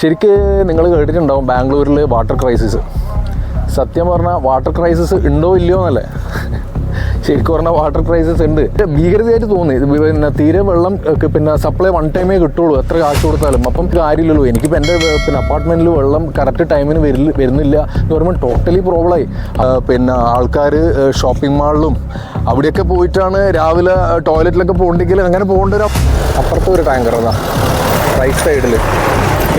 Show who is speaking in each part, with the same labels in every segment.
Speaker 1: ശരിക്ക് നിങ്ങൾ കേട്ടിട്ടുണ്ടാവും ബാംഗ്ലൂരിൽ വാട്ടർ ക്രൈസിസ് സത്യം പറഞ്ഞാൽ വാട്ടർ ക്രൈസിസ് ഉണ്ടോ ഇല്ലയോ എന്നല്ലേ? ശരിക്കും പറഞ്ഞാൽ വാട്ടർ ക്രൈസിസ് ഉണ്ട്. ഭീകരതയായിട്ട് തോന്നി. പിന്നെ തീരെ വെള്ളം പിന്നെ സപ്ലൈ വൺ ടൈമേ കിട്ടുള്ളൂ. എത്ര കാശ് കൊടുത്താലും. അപ്പം കാര്യമില്ലല്ലോ. എനിക്കിപ്പോൾ എന്റെ പിന്നെ അപ്പാർട്ട്മെന്റിൽ വെള്ളം കറക്റ്റ് ടൈമിന് വരില്ല വരുന്നില്ല എന്ന് പറയുമ്പോൾ ടോട്ടലി പ്രോബ്ലമായി പിന്നെ ആൾക്കാർ ഷോപ്പിംഗ് മാളിലും അവിടെയൊക്കെ പോയിട്ടാണ് രാവിലെ ടോയ്ലറ്റിലൊക്കെ പോകണ്ടെങ്കിൽ അങ്ങനെ പോകേണ്ട ഒരു അപ്പുറത്തെ ഒരു ടാങ്കർ എന്നാ റൈറ്റ് സൈഡിൽ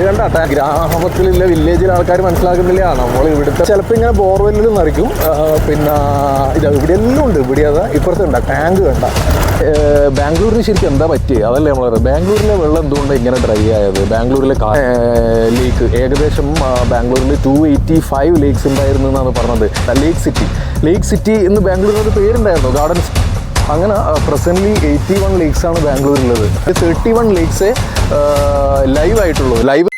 Speaker 1: ഇത് കണ്ട ടാ- ഗ്രാമത്തിലുള്ള വില്ലേജിലെ ആൾക്കാർ മനസ്സിലാക്കുന്നില്ല. നമ്മൾ ഇവിടുത്തെ ചിലപ്പോൾ ഇങ്ങനെ ബോർവെല്ലിൽ നിറയ്ക്കും. പിന്നെ ഇത് ഇവിടെ എല്ലാം ഉണ്ട്. ഇവിടെ അതാ ഇപ്പുറത്ത് ഉണ്ടാ ടാങ്ക് കണ്ട. ബാംഗ്ലൂരിന് ശരിക്കും എന്താ പറ്റിയത് അതല്ലേ നമ്മൾ പറയുന്നത്. ബാംഗ്ലൂരിലെ വെള്ളം എന്തുകൊണ്ട് ഇങ്ങനെ ഡ്രൈ ആയത്? ബാംഗ്ലൂരിലെ ലേക്ക് ഏകദേശം ബാംഗ്ലൂരിൽ ടു എയ്റ്റി ഫൈവ് ലേക്സ് ഉണ്ടായിരുന്നു എന്നാണ് പറഞ്ഞത്. ലേക്ക് സിറ്റി ലേക്ക് സിറ്റി എന്ന് ബാംഗ്ലൂരിന് ഒരു പേരുണ്ടായിരുന്നു. ഗാർഡൻ അങ്ങനെ പ്രസന്റ്ലി എയ്റ്റി വൺ ആണ് ബാംഗ്ലൂരിലുള്ളത്. തേർട്ടി വൺ ലേക്സേ ലൈവ് ആയിട്ടുള്ളൂ. ലൈവ്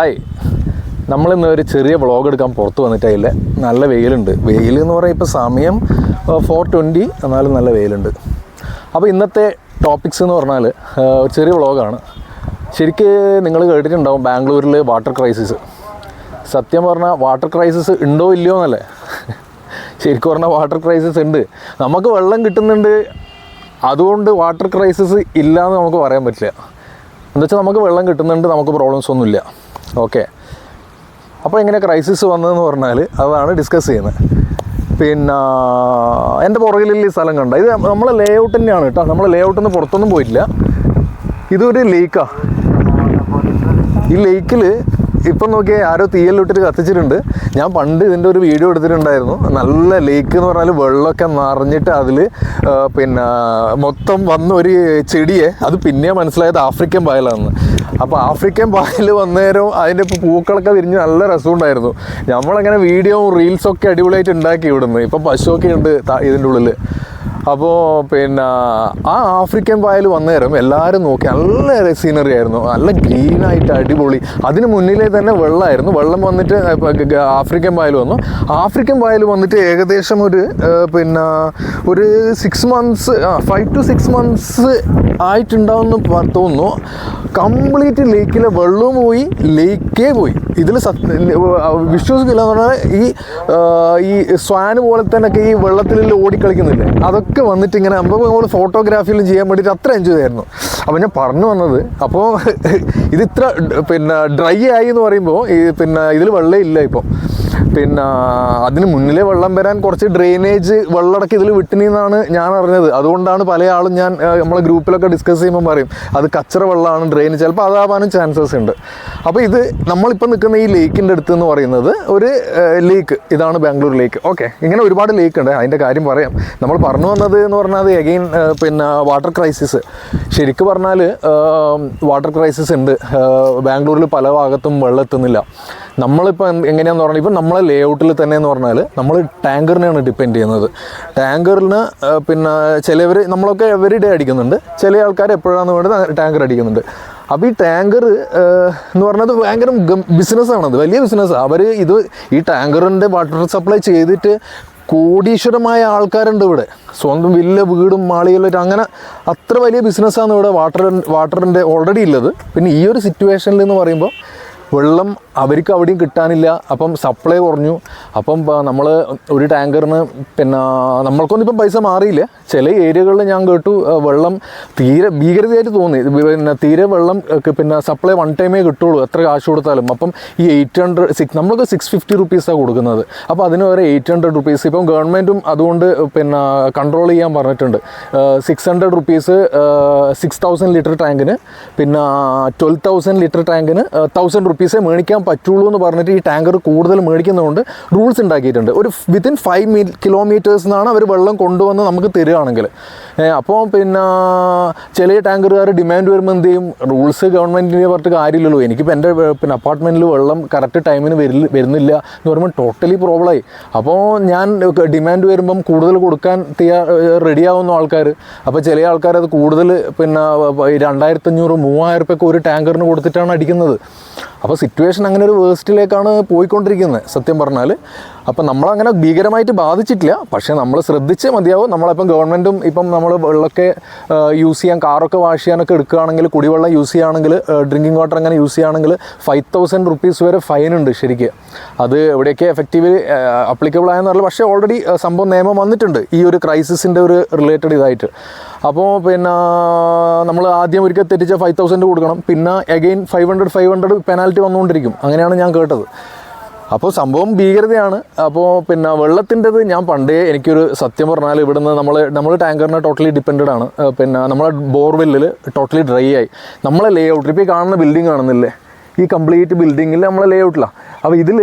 Speaker 1: ഹായ് നമ്മളിന്ന് ഒരു ചെറിയ വ്ളോഗ് എടുക്കാൻ പുറത്ത് വന്നിട്ടില്ല നല്ല വെയിലുണ്ട്. വെയിൽ എന്ന് പറയുമ്പോൾ ഇപ്പോൾ സമയം ഫോർ ട്വന്റി എന്നാലും നല്ല വെയിലുണ്ട്. അപ്പോൾ ഇന്നത്തെ ടോപ്പിക്സ് എന്ന് പറഞ്ഞാൽ ചെറിയ വ്ളോഗാണ് ശരിക്ക് നിങ്ങൾ കേട്ടിട്ടുണ്ടാവും ബാംഗ്ലൂരിൽ വാട്ടർ ക്രൈസിസ് സത്യം പറഞ്ഞാൽ വാട്ടർ ക്രൈസിസ് ഉണ്ടോ ഇല്ലയോ എന്നല്ലേ? ശരിക്കും പറഞ്ഞാൽ വാട്ടർ ക്രൈസിസ് ഉണ്ട്. നമുക്ക് വെള്ളം കിട്ടുന്നുണ്ട്. അതുകൊണ്ട് വാട്ടർ ക്രൈസിസ് ഇല്ല എന്ന് നമുക്ക് പറയാൻ പറ്റില്ല. എന്താ വെച്ചാൽ നമുക്ക് വെള്ളം കിട്ടുന്നുണ്ട് നമുക്ക് പ്രോബ്ലംസ് ഒന്നുമില്ല. ഓക്കെ. അപ്പോൾ എങ്ങനെ ക്രൈസിസ് വന്നതെന്ന് പറഞ്ഞാൽ അതാണ് ഡിസ്കസ് ചെയ്യുന്നത്. പിന്നെ എന്റെ പുറകിലുള്ള ഈ സ്ഥലം കണ്ട? ഇത് നമ്മളെ ലേ ഔട്ട് തന്നെയാണ് കേട്ടോ. നമ്മളെ ലേ ഔട്ടിൽ നിന്ന് പുറത്തൊന്നും പോയിട്ടില്ല. ഇതൊരു ലേക്കാണ് ഈ ലേക്കിൽ ഇപ്പം നോക്കിയാൽ ആരോ തീയലിട്ടിട്ട് കത്തിച്ചിട്ടുണ്ട്. ഞാൻ പണ്ട് ഇതിന്റെ ഒരു വീഡിയോ എടുത്തിട്ടുണ്ടായിരുന്നു. നല്ല ലേക്ക് എന്ന് പറഞ്ഞാൽ വെള്ളമൊക്കെ നിറഞ്ഞിട്ട് അതിൽ പിന്നെ മൊത്തം വന്ന ഒരു ചെടിയെ അത് പിന്നെ മനസ്സിലായത് ആഫ്രിക്കൻ പായലാണെന്ന് അപ്പോൾ ആഫ്രിക്കൻ പായൽ വന്നേരവും അതിന്റെ ഇപ്പോൾ പൂക്കളൊക്കെ വിരിഞ്ഞ് നല്ല രസമുണ്ടായിരുന്നു. നമ്മളങ്ങനെ വീഡിയോയും റീൽസൊക്കെ അടിപൊളിയായിട്ട് ഉണ്ടാക്കി ഇവിടുന്ന്. ഇപ്പം പശുവൊക്കെ ഉണ്ട് ത- ഇതിന്റെ ഉള്ളിൽ അപ്പോൾ പിന്നെ ആ ആഫ്രിക്കൻ പായൽ വന്നേരം എല്ലാവരും നോക്കി നല്ല സീനറി ആയിരുന്നു. നല്ല ഗ്രീനായിട്ട് അടിപൊളി. അതിന് മുന്നിലേ തന്നെ വെള്ളമായിരുന്നു വെള്ളം വന്നിട്ട് ആഫ്രിക്കൻ പായൽ വന്നു. ആഫ്രിക്കൻ പായൽ വന്നിട്ട് ഏകദേശം ഒരു പിന്നെ ഒരു six months five to six months ആയിട്ടുണ്ടാവുമെന്ന് തോന്നുന്നു. കംപ്ലീറ്റ് ലേക്കിലെ വെള്ളവും പോയി ലേക്കേ പോയി. ഇതിൽ വിശ്വസിക്കില്ല എന്ന് പറഞ്ഞാൽ ഈ ഈ സ്വാന് പോലെ തന്നെ ഈ വെള്ളത്തിൽ ഓടിക്കളിക്കുന്നില്ലേ? അതൊക്കെ വന്നിട്ട് ഇങ്ങനെ നമുക്ക് നമ്മൾ ഫോട്ടോഗ്രാഫിയിലും ചെയ്യാൻ വേണ്ടിയിട്ട് അത്ര എൻജോയ് ആയിരുന്നു. അപ്പോൾ ഞാൻ പറഞ്ഞു വന്നത് അപ്പോൾ ഇത് ഇത്ര പിന്നെ ഡ്രൈ ആയി എന്ന് പറയുമ്പോൾ ഈ പിന്നെ ഇതിൽ വെള്ളം ഇല്ല ഇപ്പോൾ പിന്നെ അതിന് മുന്നിലെ വെള്ളം വരാൻ കുറച്ച് ഡ്രെയിനേജ് വെള്ളടക്കം ഇതിൽ വിട്ടിനെന്നാണ് ഞാൻ അറിഞ്ഞത്. അതുകൊണ്ടാണ് പല ആളും ഞാൻ നമ്മളെ ഗ്രൂപ്പിലൊക്കെ ഡിസ്കസ് ചെയ്യുമ്പോൾ പറയും അത് കച്ചറ വെള്ളമാണ് ഡ്രെയിൻ ചിലപ്പോൾ അതാവാനും ചാൻസസ് ഉണ്ട്. അപ്പോൾ ഇത് നമ്മളിപ്പോൾ നിൽക്കുന്ന ഈ ലേക്കിന്റെ അടുത്ത് എന്ന് പറയുന്നത് ഒരു ലേക്ക് ഇതാണ് ബാംഗ്ലൂർ ലേക്ക് ഓക്കെ ഇങ്ങനെ ഒരുപാട് ലേക്ക് ഉണ്ട്. അതിന്റെ കാര്യം പറയാം. നമ്മൾ പറഞ്ഞു വന്നത് എന്ന് പറഞ്ഞാൽ എഗെയിൻ പിന്നെ വാട്ടർ ക്രൈസിസ് ശരിക്കും പറഞ്ഞാൽ വാട്ടർ ക്രൈസിസ് ഉണ്ട്. ബാംഗ്ലൂരിൽ പല ഭാഗത്തും വെള്ളം എത്തുന്നില്ല. നമ്മളിപ്പോൾ എങ്ങനെയാണെന്ന് പറഞ്ഞാൽ ഇപ്പം നമ്മളെ ലേ ഔട്ടിൽ തന്നെ എന്ന് പറഞ്ഞാൽ നമ്മൾ ടാങ്കറിനെയാണ് ഡിപ്പെൻഡ് ചെയ്യുന്നത്. ടാങ്കറിന് പിന്നെ ചിലവർ നമ്മളൊക്കെ എവറി ഡേ അടിക്കുന്നുണ്ട്. ചില ആൾക്കാർ എപ്പോഴാണെന്ന് വേണ്ടത് ടാങ്കർ അടിക്കുന്നുണ്ട്. അപ്പോൾ ഈ ടാങ്കർ എന്ന് പറഞ്ഞത് ഭയങ്കര ബിസിനസ്സാണത് വലിയ ബിസിനസ്സാണ് അവർ ഇത് ഈ ടാങ്കറിന്റെ വാട്ടർ സപ്ലൈ ചെയ്തിട്ട് കോടീശ്വരമായ ആൾക്കാരുണ്ട് ഇവിടെ. സ്വന്തം വലിയ വീടും മാളികളും അങ്ങനെ അത്ര വലിയ ബിസിനസ്സാണ് ഇവിടെ വാട്ടർ വാട്ടറിന്റെ ഓൾറെഡി ഉള്ളത്. പിന്നെ ഈ ഒരു സിറ്റുവേഷനിൽ എന്ന് പറയുമ്പോൾ വെള്ളം അവർക്ക് അവിടെയും കിട്ടാനില്ല. അപ്പം സപ്ലൈ കുറഞ്ഞു. അപ്പം നമ്മൾ ഒരു ടാങ്കറിന് പിന്നെ നമ്മൾക്കൊന്നും ഇപ്പം പൈസ മാറിയില്ല. ചില ഏരിയകളിൽ ഞാൻ കേട്ടു വെള്ളം തീരെ ഭീകരതയായിട്ട് തോന്നി. പിന്നെ തീരെ വെള്ളം പിന്നെ സപ്ലൈ വൺ ടൈമേ കിട്ടുള്ളൂ. എത്ര കാശ് കൊടുത്താലും. അപ്പം ഈ എയ്റ്റ് ഹൺഡ്രഡ് സിക്സ് നമ്മൾക്ക് സിക്സ് ഫിഫ്റ്റി റുപ്പീസാണ് കൊടുക്കുന്നത്. അപ്പോൾ അതിന് വരെ എയ്റ്റ് ഹൺഡ്രഡ് റുപ്പീസ് ഇപ്പം ഗവൺമെന്റും അതുകൊണ്ട് പിന്നെ കൺട്രോൾ ചെയ്യാൻ പറഞ്ഞിട്ടുണ്ട്. Six hundred rupees six thousand litre ടാങ്കിന് പിന്നെ ട്വൽവ് തൗസൻഡ് ലിറ്റർ ടാങ്കിന് തൗസൻഡ് റുപ്പീസേ മേടിക്കാൻ പറ്റുള്ളൂ എന്ന് പറഞ്ഞിട്ട് ഈ ടാങ്കർ കൂടുതൽ മേടിക്കുന്നതുകൊണ്ട് റൂൾസ് ഉണ്ടാക്കിയിട്ടുണ്ട്. ഒരു വിത്തിൻ ഫൈവ് മീ കിലോമീറ്റേഴ്സ് നിന്നാണ് അവർ വെള്ളം കൊണ്ടുവന്ന് നമുക്ക് തരികയാണെങ്കിൽ അപ്പോൾ പിന്നെ ചില ടാങ്കറുകാർ ഡിമാൻഡ് വരുമ്പോൾ എന്ത് ചെയ്യും? റൂൾസ് ഗവൺമെന്റിനെ പറഞ്ഞിട്ട് കാര്യമില്ലല്ലോ. എനിക്കിപ്പോൾ എന്റെ പിന്നെ അപ്പാർട്ട്മെന്റിൽ വെള്ളം കറക്റ്റ് ടൈമിന് വരില്ല വരുന്നില്ല എന്ന് പറയുമ്പോൾ ടോട്ടലി പ്രോബ്ലമായി അപ്പോൾ ഞാൻ ഡിമാൻഡ് വരുമ്പം കൂടുതൽ കൊടുക്കാൻ തയ്യാ റെഡി ആവുന്ന ആൾക്കാർ അപ്പോൾ ചില ആൾക്കാർ അത് കൂടുതൽ പിന്നെ രണ്ടായിരത്തഞ്ഞൂറ് മൂവായിരം റുപ്യൊക്കെ ഒരു ടാങ്കറിന് കൊടുത്തിട്ടാണ് അടിക്കുന്നത്. അപ്പോൾ സിറ്റുവേഷൻ അങ്ങനെ ഒരു വേസ്റ്റിലേക്കാണ് പോയിക്കൊണ്ടിരിക്കുന്നത് സത്യം പറഞ്ഞാൽ അപ്പം നമ്മളങ്ങനെ ഭീകരമായിട്ട് ബാധിച്ചിട്ടില്ല. പക്ഷേ നമ്മൾ ശ്രദ്ധിച്ച് മതിയാവും. നമ്മളിപ്പം ഗവൺമെന്റും ഇപ്പം നമ്മൾ വെള്ളമൊക്കെ യൂസ് ചെയ്യാൻ കാറൊക്കെ വാഷ് ചെയ്യാനൊക്കെ എടുക്കുകയാണെങ്കിൽ കുടിവെള്ളം യൂസ് ചെയ്യുകയാണെങ്കിൽ ഡ്രിങ്കിങ് വാട്ടർ അങ്ങനെ യൂസ് ചെയ്യുകയാണെങ്കിൽ ഫൈവ് തൗസൻഡ് റുപ്പീസ് വരെ ഫൈൻ ഉണ്ട് ശരിക്ക്. അത് എവിടെയൊക്കെ എഫക്റ്റീവ് അപ്ലിക്കബിൾ ആയെന്ന് പറഞ്ഞാൽ പക്ഷേ ഓൾറെഡി സംഭവം നിയമം വന്നിട്ടുണ്ട്. ഈ ഒരു ക്രൈസിസിന്റെ ഒരു റിലേറ്റഡ് ഇതായിട്ട്. അപ്പോൾ പിന്നെ നമ്മൾ ആദ്യം ഒരിക്കൽ തെറ്റിച്ച ഫൈവ് തൗസൻഡ് കൊടുക്കണം. പിന്നെ again five hundred five hundred penalty വന്നുകൊണ്ടിരിക്കും. അങ്ങനെയാണ് ഞാൻ കേട്ടത്. അപ്പോൾ സംഭവം ഭീകരതയാണ്. അപ്പോൾ പിന്നെ വെള്ളത്തിന്റെത് ഞാൻ പണ്ടേ എനിക്കൊരു സത്യം പറഞ്ഞാൽ ഇവിടുന്ന് നമ്മൾ നമ്മൾ ടാങ്കറിനെ ടോട്ടലി ഡിപ്പെൻഡഡ് ആണ്. പിന്നെ നമ്മളെ ബോർവെല്ലിൽ ടോട്ടലി ഡ്രൈ ആയി. നമ്മളെ ലേ ഔട്ട് ഇപ്പോൾ ഈ കാണുന്ന ബിൽഡിംഗ് കാണുന്നില്ലേ? ഈ കംപ്ലീറ്റ് ബിൽഡിങ്ങിൽ നമ്മളെ ലേ. ഔട്ടിലാണ് അപ്പോൾ ഇതിൽ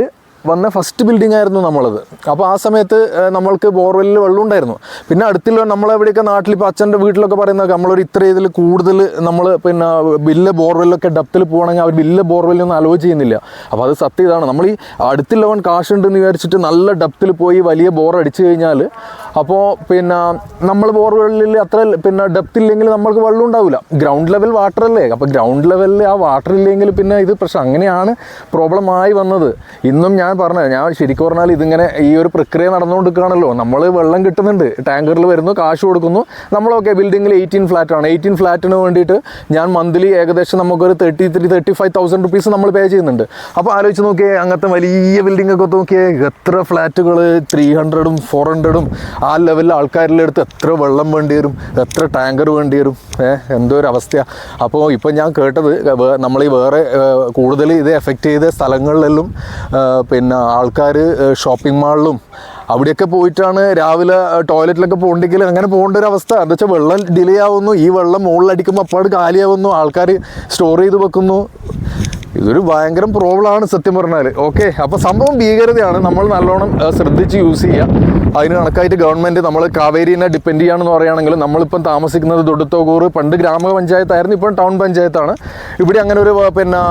Speaker 1: വന്ന ഫസ്റ്റ് ബിൽഡിംഗ് ആയിരുന്നു നമ്മളത്. അപ്പോൾ ആ സമയത്ത് നമ്മൾക്ക് ബോർവെല്ലിൽ വെള്ളം ഉണ്ടായിരുന്നു. പിന്നെ അടുത്തുള്ള നമ്മളെവിടെയൊക്കെ നാട്ടിൽ ഇപ്പോൾ അച്ഛന്റെ വീട്ടിലൊക്കെ പറയുന്നത് നമ്മളൊരു ഇത്ര ഇതിൽ കൂടുതൽ നമ്മൾ പിന്നെ വലിയ ബോർവെല്ലൊക്കെ ഡപ്തിൽ പോകണമെങ്കിൽ അവർ വലിയ ബോർവെല്ലൊന്നും അലോ ചെയ്യുന്നില്ല. അപ്പോൾ അത് സത്യം ഇതാണ്. നമ്മൾ ഈ അടുത്തുള്ളവൻ കാശുണ്ടെന്ന് വിചാരിച്ചിട്ട് നല്ല ഡപ്തിൽ പോയി വലിയ ബോർ അടിച്ചു കഴിഞ്ഞാൽ അപ്പോൾ പിന്നെ നമ്മൾ ബോർവെല്ലിൽ അത്ര പിന്നെ ഡെപ്ത് ഇല്ലെങ്കിൽ നമ്മൾക്ക് വെള്ളം ഉണ്ടാവില്ല ഗ്രൗണ്ട് ലെവൽ വാട്ടർ അല്ലേ? അപ്പോൾ ഗ്രൗണ്ട് ലെവലിൽ ആ വാട്ടർ ഇല്ലെങ്കിൽ പിന്നെ ഇത് പ്രശ്നം. അങ്ങനെയാണ് പ്രോബ്ലം ആയി വന്നത്. ഇന്നും ഞാൻ പറഞ്ഞത്. ഞാൻ ശരിക്കും പറഞ്ഞാൽ ഇതിങ്ങനെ ഈ ഒരു പ്രക്രിയ നടന്നുകൊണ്ടിരിക്കുകയാണല്ലോ. നമ്മൾ വെള്ളം കിട്ടുന്നുണ്ട്. ടാങ്കറിൽ വരുന്നു കാശ് കൊടുക്കുന്നു. നമ്മളൊക്കെ ബിൽഡിങ്ങിൽ എയ്റ്റീൻ ഫ്ലാറ്റ് ആണ്. എയ്റ്റീൻ ഫ്ലാറ്റിന് വേണ്ടിയിട്ട് ഞാൻ മന്ത്ലി ഏകദേശം നമുക്കൊരു thirty three thirty five thousand rupees നമ്മൾ പേ ചെയ്യുന്നുണ്ട്. അപ്പോൾ ആലോചിച്ച് നോക്കിയേ അങ്ങനത്തെ വലിയ ബിൽഡിംഗ് ഒക്കെ നോക്കിയേ എത്ര ഫ്ലാറ്റുകൾ ത്രീ ഹൺഡ്രഡും ഫോർ ഹൺഡ്രഡും ആ ലെവലിൽ ആൾക്കാരുടെ അടുത്ത് എത്ര വെള്ളം വേണ്ടി വരും എത്ര ടാങ്കർ വേണ്ടി വരും എന്തോ ഒരു അവസ്ഥയാണ് അപ്പോൾ ഇപ്പോൾ ഞാൻ കേട്ടത് നമ്മൾ ഈ വേറെ കൂടുതൽ ഇത് എഫക്റ്റ് ചെയ്ത സ്ഥലങ്ങളിലെല്ലാം ഏഹ്, പിന്നെ ആൾക്കാർ ഷോപ്പിംഗ് മാളിലും അവിടെയൊക്കെ പോയിട്ടാണ് രാവിലെ ടോയ്ലറ്റിലൊക്കെ പോകണ്ടെങ്കിൽ അങ്ങനെ പോകേണ്ട ഒരു അവസ്ഥ. എന്താ വെച്ചാൽ വെള്ളം ഡിലേ ആവുന്നു. ഈ വെള്ളം മുകളിലടിക്കുമ്പോൾ അപ്പാട് കാലിയാവുന്നു. ആൾക്കാർ സ്റ്റോർ ചെയ്ത് വെക്കുന്നു. ഇതൊരു ഭയങ്കര പ്രോബ്ലമാണ് സത്യം പറഞ്ഞാൽ ഓക്കെ അപ്പോൾ സംഭവം ഭീകരതയാണ്. നമ്മൾ നല്ലോണം ശ്രദ്ധിച്ച് യൂസ് ചെയ്യുക അതിന് കണക്കായിട്ട് ഗവൺമെന്റ് നമ്മൾ കാവേരിനെ ഡിപ്പെൻഡ് ചെയ്യുകയാണെന്ന് പറയുകയാണെങ്കിൽ നമ്മളിപ്പം താമസിക്കുന്നത് തൊടുത്തോകൂർ പണ്ട് ഗ്രാമപഞ്ചായത്തായിരുന്നു ഇപ്പം ടൗൺ പഞ്ചായത്താണ്. ഇവിടെ അങ്ങനെ ഒരു പിന്നെ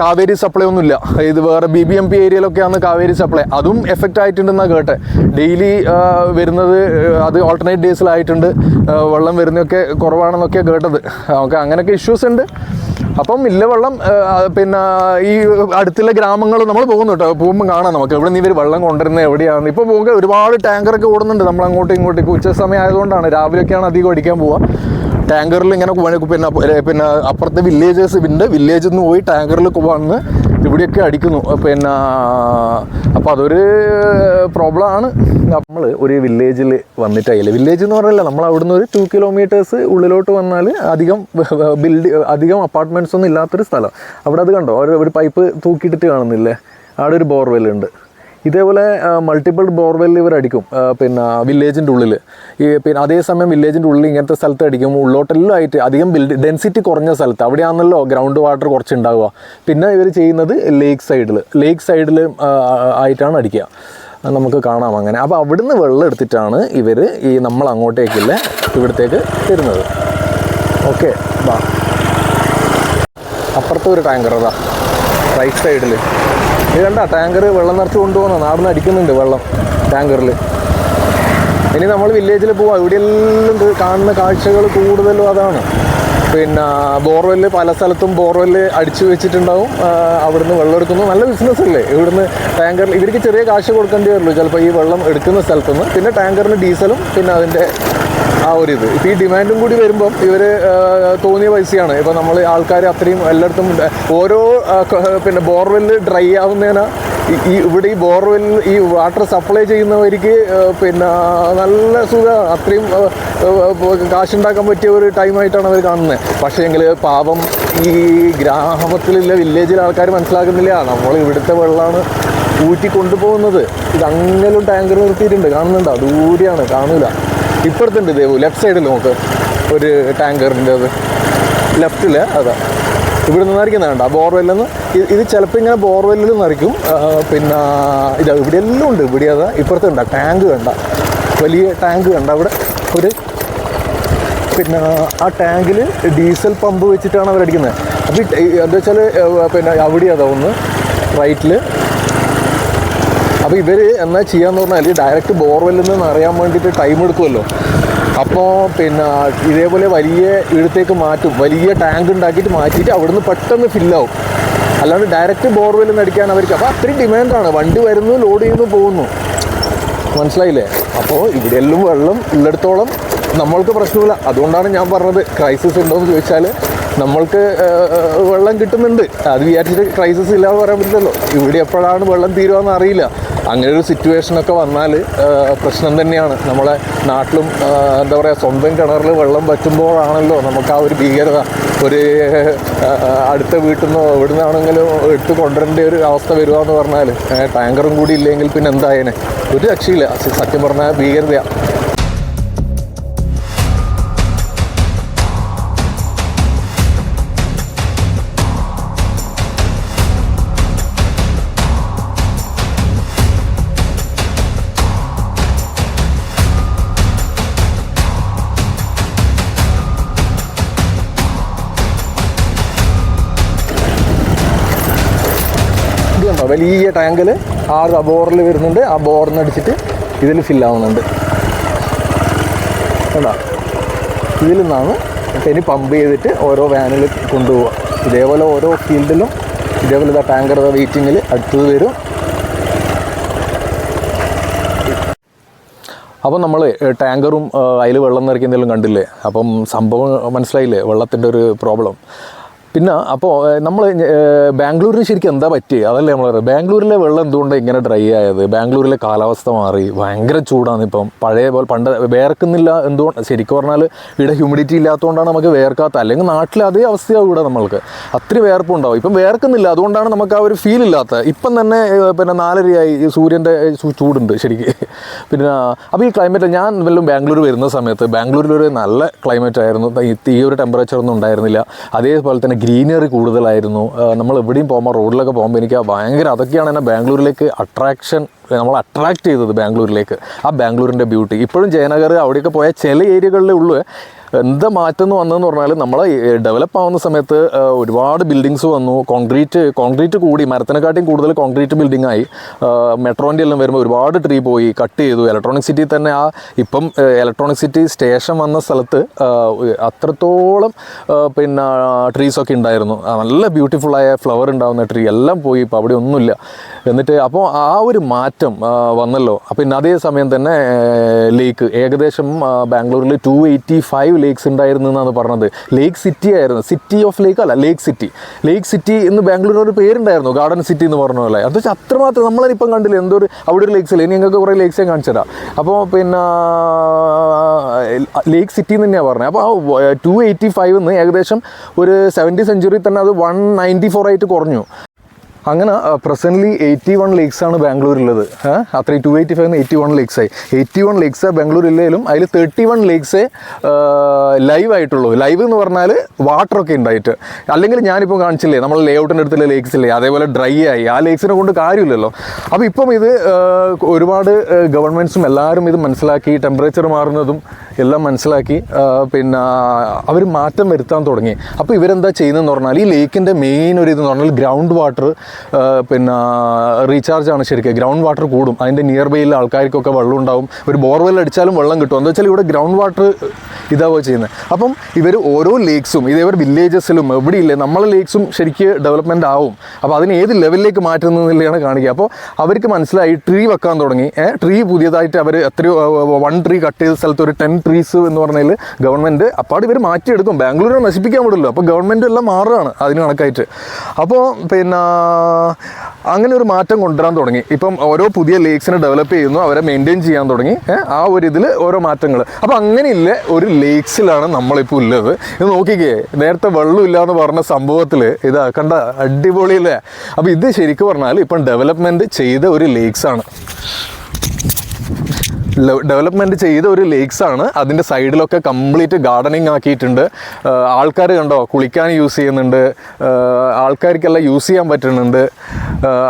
Speaker 1: കാവേരി സപ്ലൈ ഒന്നുമില്ല. ഇത് വേറെ ബി ബി എം പി ഏരിയയിലൊക്കെയാണ് കാവേരി സപ്ലൈ അതും എഫക്റ്റ് ആയിട്ടുണ്ടെന്നാണ് കേട്ടെ. ഡെയിലി വരുന്നത് അത് ഓൾട്ടർനേറ്റ് ഡേയ്സിലായിട്ടുണ്ട് വെള്ളം വരുന്നതൊക്കെ കുറവാണെന്നൊക്കെ കേട്ടത്. ഓക്കെ അങ്ങനെയൊക്കെ ഇഷ്യൂസ് ഉണ്ട്. അപ്പം ഇല്ല വെള്ളം പിന്നെ ഈ അടുത്തുള്ള ഗ്രാമങ്ങൾ നമ്മൾ പോകുന്നു കേട്ടോ. പോകുമ്പോൾ കാണാം നമുക്ക്. എവിടെ നിന്ന് ഇവർ വെള്ളം കൊണ്ടുവരുന്നത് എവിടെയാണ് ഇപ്പോൾ പോകുക ഒരുപാട് ടാങ്കറൊക്കെ ഓടുന്നുണ്ട് നമ്മൾ അങ്ങോട്ടും ഇങ്ങോട്ടും ഉച്ച സമയം ആയതുകൊണ്ടാണ് രാവിലെയൊക്കെയാണ് അധികം അടിക്കാൻ പോവുക. ടാങ്കറിൽ ഇങ്ങനെ പിന്നെ പിന്നെ അപ്പുറത്തെ വില്ലേജേഴ്സ് പിന്നെ വില്ലേജിൽ നിന്ന് പോയി ടാങ്കറിൽ വന്ന് ഇവിടെയൊക്കെ അടിക്കുന്നു. പിന്നെ അപ്പോൾ അതൊരു പ്രോബ്ലമാണ് നമ്മൾ ഒരു വില്ലേജിൽ വന്നിട്ടായില്ല വില്ലേജ് എന്ന് പറഞ്ഞില്ല നമ്മൾ അവിടുന്ന് ഒരു ടു കിലോമീറ്റേഴ്സ് ഉള്ളിലോട്ട് വന്നാൽ അധികം ബിൽഡി അധികം അപ്പാർട്ട്മെന്റ്സ് ഒന്നും ഇല്ലാത്തൊരു സ്ഥലം. അവിടെ അത് കണ്ടോ? ഒരു പൈപ്പ് തൂക്കിയിട്ടിട്ട് കാണുന്നില്ലേ? അവിടെ ഒരു ബോർവെൽ ഉണ്ട്. ഇതേപോലെ മൾട്ടിപ്പിൾ ബോർവെല്ലിൽ ഇവർ അടിക്കും. പിന്നെ വില്ലേജിന്റെ ഉള്ളിൽ ഈ പിന്നെ അതേസമയം വില്ലേജിന്റെ ഉള്ളിൽ ഇങ്ങനത്തെ സ്ഥലത്ത് അടിക്കും. ഉള്ളോട്ടെല്ലാം ആയിട്ട് അധികം ബിൽഡ് ഡെൻസിറ്റി കുറഞ്ഞ സ്ഥലത്ത്. അവിടെയാണല്ലോ ഗ്രൗണ്ട് വാട്ടർ കുറച്ച് ഉണ്ടാവുക പിന്നെ ഇവർ ചെയ്യുന്നത് ലേക്ക് സൈഡിൽ ലേക്ക് സൈഡിൽ ആയിട്ടാണ് അടിക്കുക. നമുക്ക് കാണാം അങ്ങനെ. അപ്പോൾ അവിടുന്ന് വെള്ളം എടുത്തിട്ടാണ് ഇവർ ഈ നമ്മൾ അങ്ങോട്ടേക്കില്ല ഇവിടത്തേക്ക് തരുന്നത് ഓക്കെ വാ അപ്പുറത്തെ ഒരു ടാങ്കർ അതാ. റൈറ്റ് സൈഡിൽ ഇത് കണ്ട ടാങ്കർ വെള്ളം നിറച്ച് കൊണ്ടുപോകുന്ന. നാടിന് അടിക്കുന്നുണ്ട് വെള്ളം ടാങ്കറിൽ ഇനി നമ്മൾ വില്ലേജിൽ പോവാം. ഇവിടെയെല്ലാം കാണുന്ന കാഴ്ചകൾ കൂടുതലും അതാണ്. പിന്നെ ബോർവെല്ല് പല സ്ഥലത്തും ബോർവെല്ല് അടിച്ചു വെച്ചിട്ടുണ്ടാവും. അവിടുന്ന് വെള്ളം എടുക്കുന്നു. നല്ല ബിസിനസ് അല്ലേ? ഇവിടുന്ന് ടാങ്കറിൽ ഇവർക്ക് ചെറിയ കാശ് കൊടുക്കേണ്ടി വരുള്ളൂ. ചിലപ്പോൾ ഈ വെള്ളം എടുക്കുന്ന സ്ഥലത്തുനിന്ന്. പിന്നെ ടാങ്കറിന് ഡീസലും പിന്നെ അതിന്റെ ആ ഒരു ഇത്. ഇപ്പോൾ ഈ ഡിമാൻഡും കൂടി വരുമ്പം ഇവർ തോന്നിയ പൈസയാണ്. ഇപ്പോൾ നമ്മൾ ആൾക്കാർ അത്രയും എല്ലായിടത്തും ഓരോ പിന്നെ ബോർവെല്ല് ഡ്രൈ ആവുന്നതിന് ഈ- ഇവിടെ ഈ ബോർവെൽ ഈ വാട്ടർ സപ്ലൈ ചെയ്യുന്നവർക്ക് പിന്നെ നല്ല സുഖമാണ് അത്രയും കാശുണ്ടാക്കാൻ പറ്റിയ ഒരു ടൈമായിട്ടാണ് അവർ കാണുന്നത്. പക്ഷേ എങ്കിൽ പാപം ഈ ഗ്രാമത്തിലുള്ള വില്ലേജിലെ ആൾക്കാർ മനസ്സിലാക്കുന്നില്ല. നമ്മൾ ഇവിടുത്തെ വെള്ളമാണ് ഊറ്റി കൊണ്ടുപോകുന്നത് ഇത് അങ്ങനെയും ടാങ്കർ നിർത്തിയിട്ടുണ്ട്. കാണുന്നുണ്ടോ? ദൂരെയാണ് കാണൂല. ഇപ്പുറത്തുണ്ട് ദേവു. ലെഫ്റ്റ് സൈഡിൽ നോക്ക്. ഒരു ടാങ്കറിന്റെ അത്. ലെഫ്റ്റിൽ അതാ. ഇവിടെ നിന്ന് നിറയ്ക്കുന്ന ആ ബോർവെല്ലിൽ നിന്ന് ഇത് ചിലപ്പോൾ ഇങ്ങനെ ബോർവെല്ലിൽ നിറയ്ക്കും. പിന്നെ ഇതാ ഇവിടെ എല്ലാം ഉണ്ട്. ഇവിടെ അതാ ഇപ്പുറത്ത് കണ്ട. ടാങ്ക് കണ്ട. വലിയ ടാങ്ക് കണ്ട. അവിടെ ഒരു പിന്നെ ആ ടാങ്കിൽ ഡീസൽ പമ്പ് വെച്ചിട്ടാണ് അവരടിക്കുന്നത്. അപ്പോൾ എന്താ വെച്ചാൽ പിന്നെ അവിടെ അതാ ഒന്ന്. റൈറ്റിൽ അപ്പോൾ ഇവർ എന്നാ ചെയ്യാന്ന് പറഞ്ഞാൽ ഡയറക്റ്റ് ബോർവെല്ലിൽ നിന്ന് അറിയാൻ വേണ്ടിയിട്ട് ടൈം എടുക്കുമല്ലോ അപ്പോൾ പിന്നെ ഇതേപോലെ വലിയ ഇടത്തേക്ക് മാറ്റും വലിയ ടാങ്ക് ഉണ്ടാക്കിയിട്ട് മാറ്റിയിട്ട് അവിടുന്ന് പെട്ടെന്ന് ഫില്ലാവും അല്ലാണ്ട് ഡയറക്റ്റ് ബോർവെല്ലിൽ നിന്ന് അടിക്കാൻ അവർക്ക് അപ്പോൾ അത്രയും ഡിമാൻഡാണ് വണ്ടി വരുന്നു ലോഡ് ചെയ്യുന്നു പോകുന്നു. മനസ്സിലായില്ലേ? അപ്പോൾ ഇവിടെ എല്ലാം വെള്ളം ഉള്ളിടത്തോളം നമ്മൾക്ക് പ്രശ്നമില്ല. അതുകൊണ്ടാണ് ഞാൻ പറഞ്ഞത് ക്രൈസിസ് ഉണ്ടോ എന്ന് ചോദിച്ചാൽ നമ്മൾക്ക് വെള്ളം കിട്ടുന്നുണ്ട്. അത് വിചാരിച്ചിട്ട് ക്രൈസിസ് ഇല്ലാതെ പറയാൻ പറ്റില്ലല്ലോ. ഇവിടെ എപ്പോഴാണ് വെള്ളം തീരുവാന്ന് അറിയില്ല. അങ്ങനെ ഒരു സിറ്റുവേഷനൊക്കെ വന്നാൽ പ്രശ്നം തന്നെയാണ്. നമ്മളെ നാട്ടിലും എന്താ പറയുക സ്വന്തം കിണറിൽ വെള്ളം പറ്റുമ്പോഴാണല്ലോ നമുക്ക് ആ ഒരു ഭീകരത. ഒരു അടുത്ത വീട്ടിൽ നിന്നോ എവിടെ നിന്നാണെങ്കിലും എടുത്ത് കൊണ്ടുവരേണ്ട ഒരു അവസ്ഥ വരിക എന്ന് പറഞ്ഞാൽ ടാങ്കറും കൂടി ഇല്ലെങ്കിൽ പിന്നെ എന്തായേനെ? ഒരു രക്ഷയില്ല. സത്യം പറഞ്ഞാൽ ഭീകരതയാണ് വലിയ ടാങ്കിൽ ആ ബോറിൽ വരുന്നുണ്ട്. ആ ബോറിൽ അടിച്ചിട്ട് ഇതിൽ ഫില്ലാവുന്നുണ്ട് കണ്ടോ? ഇതിൽ നിന്നാണ് ഇനി പമ്പ് ചെയ്തിട്ട് ഓരോ വാനിൽ കൊണ്ടുപോവുക. ഇതേപോലെ ഓരോ ഫീൽഡിലും ഇതേപോലെ ഇതാ ടാങ്കർ വെയിറ്റിങ്ങിൽ അടുത്തത് വരും. അപ്പം നമ്മൾ ടാങ്കറും അതിൽ വെള്ളം നിറയ്ക്കുന്നതിലും കണ്ടില്ലേ? അപ്പം സംഭവം മനസ്സിലായില്ലേ? വെള്ളത്തിന്റെ ഒരു പ്രോബ്ലം പിന്നെ അപ്പോൾ നമ്മൾ ബാംഗ്ലൂരിന് ശരിക്കും എന്താ പറ്റി അതല്ലേ നമ്മൾ പറയുന്നത് ബാംഗ്ലൂരിലെ വെള്ളം എന്തുകൊണ്ട് ഇങ്ങനെ ഡ്രൈ ആയത്? ബാംഗ്ലൂരിലെ കാലാവസ്ഥ മാറി. ഭയങ്കര ചൂടാണ് ഇപ്പം. പഴയ പോലെ പണ്ട് വേർക്കുന്നില്ല എന്തുകൊണ്ട്? ശരിക്കും പറഞ്ഞാൽ ഇവിടെ ഹ്യൂമിഡിറ്റി ഇല്ലാത്തതുകൊണ്ടാണ് നമുക്ക് വേർക്കാത്ത. അല്ലെങ്കിൽ നാട്ടിൽ അതേ അവസ്ഥയാവും ഇവിടെ നമ്മൾക്ക്. അത്രയും വേർപ്പുണ്ടാവും. ഇപ്പം വേർക്കുന്നില്ല. അതുകൊണ്ടാണ് നമുക്ക് ആ ഒരു ഫീൽ ഇല്ലാത്ത. ഇപ്പം തന്നെ പിന്നെ നാലരയായി. സൂര്യന്റെ ചൂടുണ്ട് ശരിക്കും. പിന്നെ അപ്പോൾ ഈ ക്ലൈമറ്റ് ഞാൻ വല്ലതും ബാംഗ്ലൂർ വരുന്ന സമയത്ത് ബാംഗ്ലൂരിൽ ഒരു നല്ല ക്ലൈമറ്റ് ആയിരുന്നു. ഈ ഒരു ടെമ്പറേച്ചർ ഒന്നും ഉണ്ടായിരുന്നില്ല. അതേപോലെ തന്നെ ഗ്രീനറി കൂടുതലായിരുന്നു. നമ്മൾ എവിടെയും പോകുമ്പോൾ റോഡിലൊക്കെ പോകുമ്പോൾ എനിക്ക് ഭയങ്കര അതൊക്കെയാണ് എന്നെ ബാംഗ്ലൂരിലേക്ക് അട്രാക്ഷൻ നമ്മൾ അട്രാക്ട് ചെയ്തത് ബാംഗ്ലൂരിലേക്ക്. ആ ബാംഗ്ലൂരിന്റെ ബ്യൂട്ടി ഇപ്പോഴും ജയനഗർ അവിടെയൊക്കെ പോയ ചില ഏരിയകളിലേ ഉള്ളൂ. എന്താ മാറ്റം വന്നതെന്ന് പറഞ്ഞാൽ നമ്മൾ ഡെവലപ്പ് ആവുന്ന സമയത്ത് ഒരുപാട് ബിൽഡിങ്സ് വന്നു. കോൺക്രീറ്റ് കോൺക്രീറ്റ് കൂടി മരത്തിനെക്കാട്ടിയും കൂടുതൽ കോൺക്രീറ്റ് ബിൽഡിംഗ് ആയി. മെട്രോന്റെ എല്ലാം വരുമ്പോൾ ഒരുപാട് ട്രീ പോയി കട്ട് ചെയ്തു. ഇലക്ട്രോണിക് സിറ്റി തന്നെ ആ ഇപ്പം ഇലക്ട്രോണിക് സിറ്റി സ്റ്റേഷൻ വന്ന സ്ഥലത്ത് അത്രത്തോളം പിന്നെ ട്രീസൊക്കെ ഉണ്ടായിരുന്നു. നല്ല ബ്യൂട്ടിഫുള്ളായ ഫ്ലവർ ഉണ്ടാകുന്ന ട്രീ എല്ലാം പോയി ഇപ്പോൾ അവിടെ ഒന്നുമില്ല. എന്നിട്ട് അപ്പോൾ ആ ഒരു മാറ്റം വന്നല്ലോ. പിന്നെ അതേ സമയം തന്നെ ലേക്ക് ഏകദേശം ബാംഗ്ലൂരിൽ ടു എയ്റ്റി ഫൈവ് ലേക്സ് ഉണ്ടായിരുന്നു എന്നാണ് പറഞ്ഞത്. ലേക്ക് സിറ്റി ആയിരുന്നു. സിറ്റി ഓഫ് ലേക്ക് അല്ല ലേക്ക് സിറ്റി ലേക്ക് സിറ്റി എന്ന് ബാംഗ്ലൂരിന് ഒരു പേരുണ്ടായിരുന്നു. ഗാർഡൻ സിറ്റി എന്ന് പറഞ്ഞ പോലെ. അതെന്ന് വെച്ചാൽ അത്രമാത്രം നമ്മളിപ്പം കണ്ടില്ല എന്തോ ഒരു അവിടെ ഒരു ലേക്സ് ഇല്ല? ഇനി ഞങ്ങൾക്ക് കുറേ ലേക്സ് ഞാൻ കാണിച്ചു തരാം. അപ്പോൾ പിന്നെ ലേക്ക് സിറ്റി എന്ന് തന്നെയാണ് പറഞ്ഞത് അപ്പോൾ ടു എയ്റ്റി ഫൈവ് എന്ന് ഏകദേശം ഒരു സെവന്റി സെഞ്ചുറി തന്നെ അത് വൺ നയന്റി ഫോർ ആയിട്ട് കുറഞ്ഞു. അങ്ങനെ പ്രസന്റ്ലി എയ്റ്റി വൺ ആണ് ബാംഗ്ലൂരിലുള്ളത് അത്രയും two eighty five eighty one lakes ആയി. എയ്റ്റി വൺ ലേക്സ് ബാംഗ്ലൂർ ഇല്ലെങ്കിലും അതിൽ തേർട്ടി വൺ ലേക്സേ ലൈവ് ആയിട്ടുള്ളൂ. ലൈവ് എന്ന് പറഞ്ഞാൽ വാട്ടറൊക്കെ ഉണ്ടായിട്ട്. അല്ലെങ്കിൽ ഞാനിപ്പോൾ കാണിച്ചില്ലേ നമ്മൾ ലേ ഔട്ടിന്റെ അടുത്തുള്ള ലേക്സ് ഇല്ലേ അതേപോലെ ഡ്രൈ ആയി. ആ ലേക്സിനെ കൊണ്ട് കാര്യമില്ലല്ലോ. അപ്പോൾ ഇപ്പം ഇത് ഒരുപാട് ഗവൺമെന്റ്സും എല്ലാവരും ഇത് മനസ്സിലാക്കി ടെമ്പറേച്ചർ മാറുന്നതും എല്ലാം മനസ്സിലാക്കി പിന്നെ അവർ മാറ്റം വരുത്താൻ തുടങ്ങി. അപ്പോൾ ഇവരെന്താ ചെയ്യുന്നതെന്ന് പറഞ്ഞാൽ ഈ ലേക്കിന്റെ മെയിൻ ഒരു ഇതെന്ന് പറഞ്ഞാൽ ഗ്രൗണ്ട് വാട്ടർ പിന്നെ റീചാർജ് ആണ് ശരിക്കും. ഗ്രൗണ്ട് വാട്ടർ കൂടും. അതിന്റെ നിയർ ബൈയിലെ ആൾക്കാർക്കൊക്കെ വെള്ളം ഉണ്ടാവും. ഒരു ബോർവെൽ അടിച്ചാലും വെള്ളം കിട്ടും. എന്താ വെച്ചാൽ ഇവിടെ ഗ്രൗണ്ട് വാട്ടർ ഇതാവുക ചെയ്യുന്നത്. അപ്പം ഇവർ ഓരോ ലേക്സും ഇതേവർ വില്ലേജസിലും എവിടെയില്ലേ നമ്മളെ ലേക്സും ശരിക്ക് ഡെവലപ്മെന്റ് ആവും. അപ്പോൾ അതിന് ഏത് ലെവലിലേക്ക് മാറ്റുന്നതിലാണ് കാണിക്കുക. അപ്പോൾ അവർക്ക് മനസ്സിലായി ട്രീ വെക്കാൻ തുടങ്ങി. ട്രീ പുതിയതായിട്ട് അവർ എത്രയോ വൺ ട്രീ കട്ട് ചെയ്ത സ്ഥലത്ത് ഒരു ടെൻ ട്രീസ് എന്ന് പറഞ്ഞാൽ ഗവൺമെന്റ് അപ്പാട് ഇവർ മാറ്റിയെടുക്കും. ബാംഗ്ലൂരിനെ നശിപ്പിക്കാൻ വിടില്ല. അപ്പോൾ ഗവൺമെന്റ് എല്ലാം മാറുകയാണ് അതിന് കണക്കായിട്ട്. അപ്പോൾ പിന്നെ അങ്ങനെ ഒരു മാറ്റം കൊണ്ടുവരാൻ തുടങ്ങി. ഇപ്പം ഓരോ പുതിയ ലേക്സിനെ ഡെവലപ്പ് ചെയ്യുന്നു അവരെ മെയിന്റെയിൻ ചെയ്യാൻ തുടങ്ങി. ആ ഒരു ഇതിൽ ഓരോ മാറ്റങ്ങൾ അപ്പോൾ അങ്ങനെയില്ല ഒരു ലേക്സിലാണ് നമ്മളിപ്പോൾ ഉള്ളത്. ഇത് നോക്കിക്കേ നേരത്തെ വെള്ളമില്ല എന്ന് പറഞ്ഞ സംഭവത്തിൽ ഇതാ കണ്ട അടിപൊളിയല്ലേ? അപ്പോൾ ഇത് ശരിക്കും പറഞ്ഞാൽ ഇപ്പം ഡെവലപ്മെന്റ് ചെയ്ത ഒരു ലേക്സാണ് ഡെവലപ്മെന്റ് ചെയ്ത ഒരു ലേക്സ് ആണ്. അതിന്റെ സൈഡിലൊക്കെ കംപ്ലീറ്റ് ഗാർഡനിങ് ആക്കിയിട്ടുണ്ട്. ആൾക്കാർ കണ്ടോ? കുളിക്കാൻ യൂസ് ചെയ്യുന്നുണ്ട്. ആൾക്കാർക്കെല്ലാം യൂസ് ചെയ്യാൻ പറ്റുന്നുണ്ട്.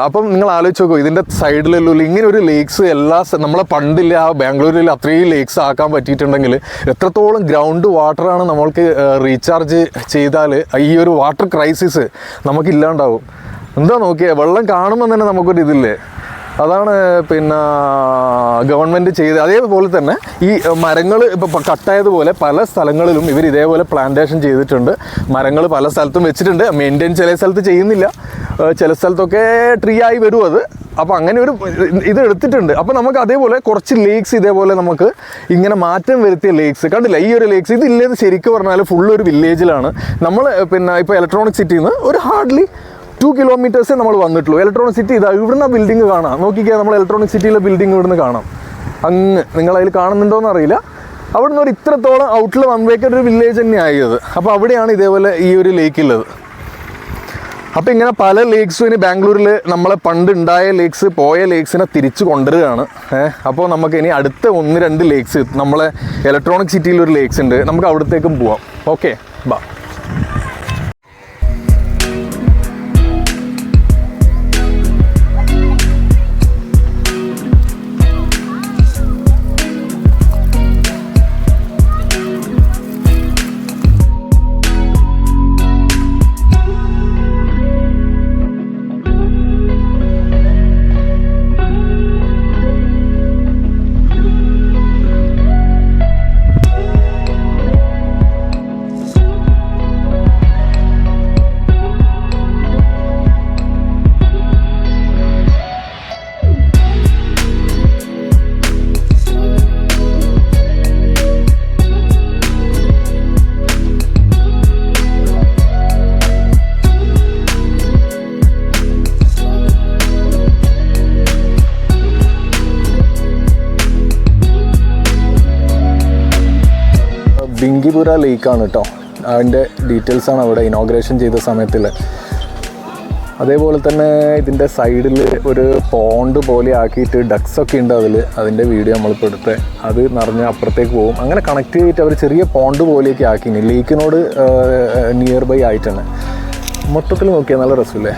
Speaker 1: അപ്പം നിങ്ങൾ ആലോചിച്ച് നോക്കൂ ഇതിന്റെ സൈഡിലുള്ള ഇങ്ങനെ ഒരു ലേക്സ് എല്ലാ നമ്മളെ പണ്ടില്ല ആ ബാംഗ്ലൂരിൽ അത്രയും ലേക്സ് ആക്കാൻ പറ്റിയിട്ടുണ്ടെങ്കിൽ എത്രത്തോളം ഗ്രൗണ്ട് വാട്ടറാണ് നമ്മൾക്ക് റീചാർജ് ചെയ്താൽ ഈ ഒരു വാട്ടർ ക്രൈസിസ് നമുക്കില്ലാണ്ടാവും എന്താ നോക്കിയേ? വെള്ളം കാണുമ്പോൾ തന്നെ നമുക്കൊരു ഇതില്ലേ അതാണ് പിന്നെ ഗവൺമെന്റ് ചെയ്ത് അതേപോലെ തന്നെ ഈ മരങ്ങൾ ഇപ്പോൾ കട്ടായതുപോലെ പല സ്ഥലങ്ങളിലും ഇവർ ഇതേപോലെ പ്ലാന്റേഷൻ ചെയ്തിട്ടുണ്ട്. മരങ്ങൾ പല സ്ഥലത്തും വെച്ചിട്ടുണ്ട്. മെയിന്റെയിൻ ചില സ്ഥലത്ത് ചെയ്യുന്നില്ല. ചില സ്ഥലത്തൊക്കെ ട്രീ ആയി വരും അത്. അപ്പോൾ അങ്ങനെ ഒരു ഇത് എടുത്തിട്ടുണ്ട്. അപ്പോൾ നമുക്ക് അതേപോലെ കുറച്ച് ലേക്സ് ഇതേപോലെ നമുക്ക് ഇങ്ങനെ മാറ്റം വരുത്തിയ ലേക്സ് കണ്ടില്ല? ഈ ഒരു ലേക്സ് ഇതില്ലേത് ശരിക്കും പറഞ്ഞാൽ ഫുൾ ഒരു വില്ലേജിലാണ് നമ്മൾ പിന്നെ ഇപ്പോൾ ഇലക്ട്രോണിക് സിറ്റിയിൽ നിന്ന് ഒരു ഹാർഡ്ലി ടു കിലോമീറ്റേഴ്സേ നമ്മൾ വന്നിട്ടുള്ളൂ. ഇലക്ട്രോണിക് സിറ്റി ഇതാ ഇവിടുന്ന് ബിൽഡിംഗ് കാണാം. നോക്കിക്കാൻ നമ്മൾ ഇലക്ട്രോണിക് സിറ്റിയിലെ ബിൽഡിംഗ് ഇവിടുന്ന് കാണാം. അങ്ങ് നിങ്ങൾ അതിൽ കാണുന്നുണ്ടോയെന്ന് അറിയില്ല. അവിടുന്ന് ഒരു ഇത്രത്തോളം ഔട്ടിൽ വൺ ഒരു വില്ലേജ് തന്നെ ആയത് അപ്പോൾ അവിടെയാണ് ഇതേപോലെ ഈ ഒരു ലേക്ക് ഉള്ളത് അപ്പോൾ ഇങ്ങനെ പല ലേക്സും ഇനി ബാംഗ്ലൂരിൽ നമ്മളെ പണ്ട് ഉണ്ടായ ലേക്സ് പോയ ലേക്സിനെ തിരിച്ചു കൊണ്ടുവരികയാണ്. അപ്പോൾ നമുക്ക് ഇനി അടുത്ത ഒന്ന് രണ്ട് ലേക്സ് നമ്മളെ ഇലക്ട്രോണിക് സിറ്റിയിൽ ഒരു ലേക്സ് ഉണ്ട്. നമുക്ക് അവിടത്തേക്കും പോവാം. ഓക്കെ ബാ ബിങ്കിപുര ലേക്കാണ് കേട്ടോ അതിന്റെ ഡീറ്റെയിൽസാണ് അവിടെ ഇനോഗ്രേഷൻ ചെയ്ത സമയത്തിൽ അതേപോലെ തന്നെ ഇതിന്റെ സൈഡിൽ ഒരു പോണ്ട് പോലെ ആക്കിയിട്ട് ഡക്സ് ഒക്കെ ഉണ്ട് അതിൽ അതിന്റെ വീഡിയോ നമ്മളിപ്പോൾ എടുത്ത്. അത് നിറഞ്ഞ് അപ്പുറത്തേക്ക് പോകും. അങ്ങനെ കണക്ട് ചെയ്തിട്ട് അവർ ചെറിയ പോണ്ട് പോലെയൊക്കെ ആക്കിനി ലേക്കിനോട് നിയർ ബൈ ആയിട്ടാണ്. മൊത്തത്തിൽ നോക്കിയാൽ നല്ല രസമില്ലേ?